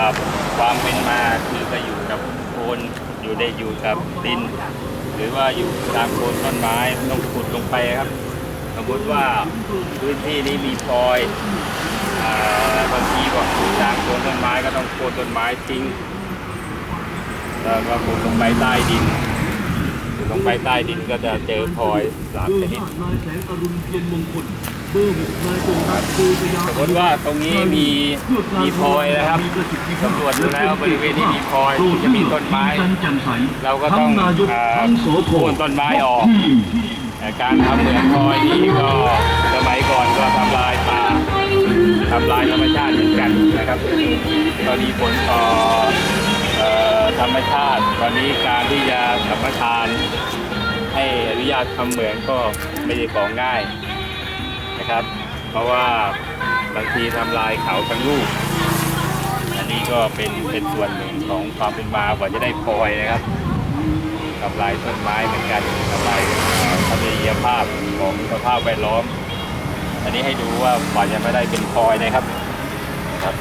กับความเป็นมาคือก็อยู่กับโคนอยู่ได้อยู่กับดิน หรือว่าอยู่ตามโคนต้นไม้ต้องขุดลงไปครับ สมมติว่าพื้นที่นี้มีพลอยบางทีก็ขุดตามโคนต้นไม้ก็ต้องโคนต้นไม้ทิ้งแล้วก็ขุดลงไปใต้ดิน ลงไปใต้ดินก็จะเจอพลอยสามชร์นิดสมมติว่าตรงนี้มีมีพลอยนะครับตำรวจดูแล้วบริเวณที่มีพลอยจะมีต้นไม้ เราก็ต้องโค่นต้นไม้ออกการทำเหมืองพลอยนี่ก็สมัยก่อนก็ทำลายป่าทำลายธรรมชาติเหมือนกันนะครับตอนนี้ผลต่อธรรมชาติ ตอนนี้การที่จะ มทาน ให้อนุญาตทำเหมืองก็ไม่ได้ของง่ายนะครับ เพราะว่าบางทีทำลายเขาทั้งลูก อันนี้ก็เป็นเป็นส่วนหนึ่งของความเป็นมากว่าจะได้พลอยนะครับทำลายต้นไม้เหมือนกันทำลายทรัพยภาพของสภาพแวดล้อม อันนี้ให้ดูว่ากว่าจะไม่ได้เป็นพลอยนะครับครับ